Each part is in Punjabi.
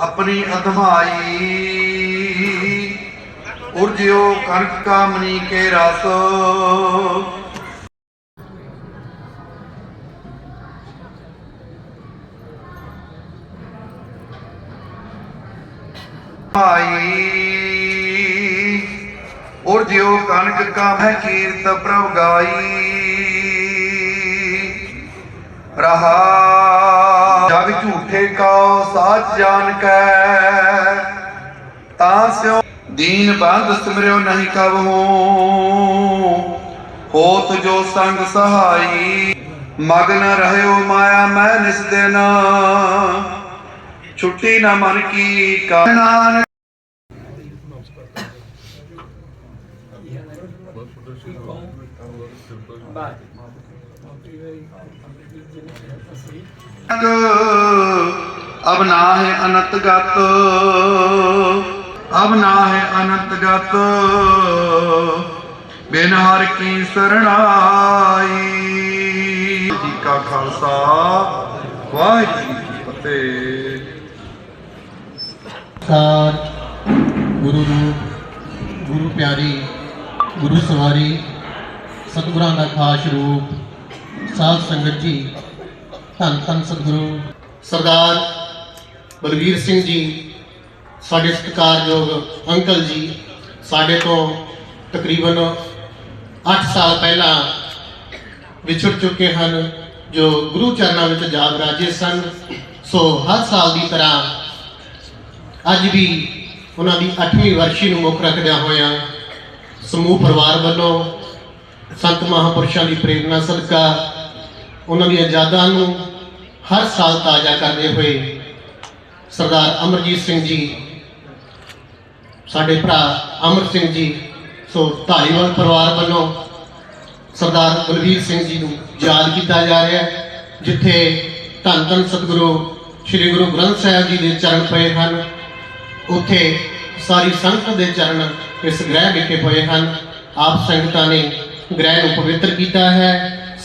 ਆਪਣੀ ਅਧਮਾਈ। ਉਰਜਿਓ ਕਣਕ ਕਾ ਮਨੀ ਕੇ ਰਸ। ਭਾਈ ਉਰਜਿਓ ਕਣਕ ਕਾ ਮੈਂ ਕੀਰਤ ਪ੍ਰਭ ਗਾਈ। ਰਹਾ ਝੂਠੇ ਕਉ ਸਾਚ ਜਾਣ ਕੈ। ਤਾਂ ਸਿਓ ਦੀਨ ਬੰਦ ਸਿਮਰਿਓ ਨਹੀਂ ਕਬਹੂ ਹੋਤ ਜੋ ਸੰਗ ਸਹਾਈ ਮਗਨ ਰਹਿਓ ਮਾਇਆ ਮੈਂ ਨਿਸ ਦਿਨ। ਛੁੱਟੀ ਨਾ ਮਨ ਕੀ ਕਾ ਨਾਨਕ ਅਬ ਨਾ ਹੈ ਅਨੰਤ ਗਤ ਅਬ ਨਾ ਹੈ ਅਨੰਤ ਗਤ ਬਿਨ ਹਰ ਕੀ ਸਰਣਾਈ ਜੀ ਕਾ ਖਾਲਸਾ ਵਾਹਿਗੁਰੂ ਜੀ ਕੀ ਫਤਿਹ ਸਾਰ ਗੁਰੂ ਰੂਪ ਗੁਰੂ ਸਵਾਰੀ ਸਤਿਗੁਰਾਂ ਦਾ ਖਾਸ ਰੂਪ, ਸਾਧ ਸੰਗਤ ਜੀ, ਧੰਨ ਧੰਨ ਸਤਿਗੁਰੂ। ਸਰਦਾਰ ਬਲਵੀਰ ਸਿੰਘ ਜੀ, ਸਾਡੇ ਸਤਿਕਾਰਯੋਗ ਅੰਕਲ ਜੀ, ਸਾਡੇ ਤੋਂ ਤਕਰੀਬਨ 8 ਸਾਲ ਪਹਿਲਾਂ ਵਿਛੜ ਚੁੱਕੇ ਹਨ, ਜੋ ਗੁਰੂ ਚਰਨਾਂ ਵਿੱਚ ਜਾਗ ਰਾਜੇ ਸਨ। ਸੋ ਹਰ ਸਾਲ ਦੀ ਤਰ੍ਹਾਂ ਅੱਜ ਵੀ ਉਹਨਾਂ ਦੀ 8ਵੀਂ ਵਰਸ਼ੀ ਨੂੰ ਮੁੱਖ ਰੱਖਦਿਆਂ ਹੋਇਆਂ ਸਮੂਹ ਪਰਿਵਾਰ ਵੱਲੋਂ ਸੰਤ ਮਹਾਪੁਰਸ਼ਾਂ ਦੀ ਪ੍ਰੇਰਣਾ ਸਦਕਾ ਉਹਨਾਂ ਦੀਆਂ ਯਾਦਾਂ ਨੂੰ ਹਰ ਸਾਲ ਤਾਜ਼ਾ ਕਰਦੇ ਹੋਏ ਸਰਦਾਰ ਅਮਰਜੀਤ ਸਿੰਘ ਜੀ, ਸਾਡੇ ਭਰਾ ਅਮਰ ਸਿੰਘ ਜੀ, ਸੋ ਧਾਰੀਵਾਲ ਪਰਿਵਾਰ ਵੱਲੋਂ ਸਰਦਾਰ ਬਲਵੀਰ ਸਿੰਘ ਜੀ ਨੂੰ ਯਾਦ ਕੀਤਾ ਜਾ ਰਿਹਾ ਹੈ, ਜਿੱਥੇ ਧੰਨ ਧੰਨ ਸਤਿਗੁਰੂ, ਸ੍ਰੀ ਗੁਰੂ ਗ੍ਰੰਥ ਸਾਹਿਬ ਜੀ ਦੇ ਚਰਨ ਪਏ ਹਨ। ਉੱਥੇ ਸਾਰੀ ਸੰਗਤ ਦੇ ਚਰਨ ਇਸ ਗ੍ਰਹਿ ਵਿਖੇ ਹੋਏ ਹਨ। ਆਪ ਸੰਗਤਾਂ ਨੇ ਗ੍ਰਹਿ ਨੂੰ ਪਵਿੱਤਰ ਕੀਤਾ ਹੈ।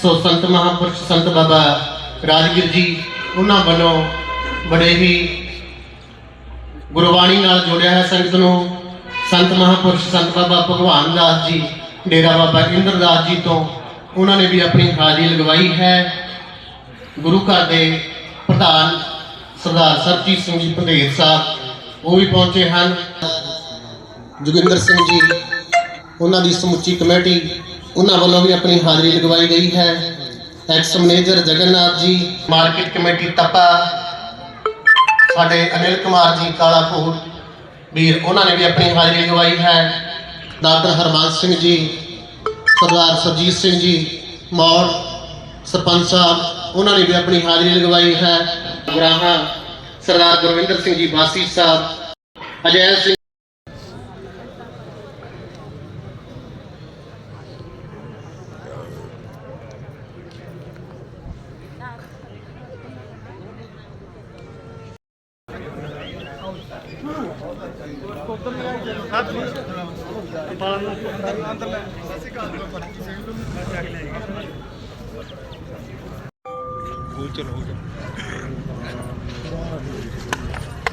ਸੋ ਸੰਤ ਮਹਾਂਪੁਰਸ਼ ਸੰਤ ਬਾਬਾ ਰਾਜਗੀਰ ਜੀ, ਉਹਨਾਂ ਵੱਲੋਂ ਬੜੇ ਹੀ ਗੁਰਬਾਣੀ ਨਾਲ ਜੋੜਿਆ ਹੈ ਸੰਗਤ ਨੂੰ। ਸੰਤ ਮਹਾਂਪੁਰਸ਼ ਸੰਤ ਬਾਬਾ ਭਗਵਾਨ ਦਾਸ ਜੀ, ਡੇਰਾ ਬਾਬਾ ਇੰਦਰਦਾਸ ਜੀ ਤੋਂ ਉਹਨਾਂ ਨੇ ਵੀ ਆਪਣੀ ਹਾਜ਼ਰੀ ਲਗਵਾਈ ਹੈ। ਗੁਰੂ ਘਰ ਦੇ ਪ੍ਰਧਾਨ ਸਰਦਾਰ ਸਰਜੀਤ ਸਿੰਘ ਜੀ ਪੰਡੇਰ ਸਾਹਿਬ ਉਹ ਵੀ ਪਹੁੰਚੇ ਹਨ। ਜੋਗਿੰਦਰ ਸਿੰਘ ਜੀ ਉਹਨਾਂ ਦੀ ਸਮੁੱਚੀ ਕਮੇਟੀ ਉਹਨਾਂ ਵੱਲੋਂ ਵੀ ਆਪਣੀ ਹਾਜ਼ਰੀ ਲਗਵਾਈ ਗਈ ਹੈ। ਐਕਸ ਮੈਨੇਜਰ ਜਗਨਨਾਥ ਜੀ। ਮਾਰਕੀਟ ਕਮੇਟੀ ਤਪਾ ਸਾਡੇ ਅਨਿਲ ਕੁਮਾਰ ਜੀ ਕਾਲਾਪੁਰ ਵੀਰ ਉਹਨਾਂ ਨੇ ਵੀ ਆਪਣੀ ਹਾਜ਼ਰੀ ਲਗਵਾਈ ਹੈ। ਡਾਕਟਰ ਹਰਮਨ ਸਿੰਘ ਜੀ ਸਰਦਾਰ ਸਰਜੀਤ ਸਿੰਘ ਜੀ ਮੌੜ ਸਰਪੰਚ ਸਾਹਿਬ ਉਹਨਾਂ ਨੇ ਵੀ ਆਪਣੀ ਹਾਜ਼ਰੀ ਲਗਵਾਈ ਹੈ। ਗੁਰਾਹਾ ਸਰਦਾਰ ਗੁਰਵਿੰਦਰ ਸਿੰਘ ਜੀ ਬਾਸੀ ਸਾਹਿਬ Adele, चलो हो गया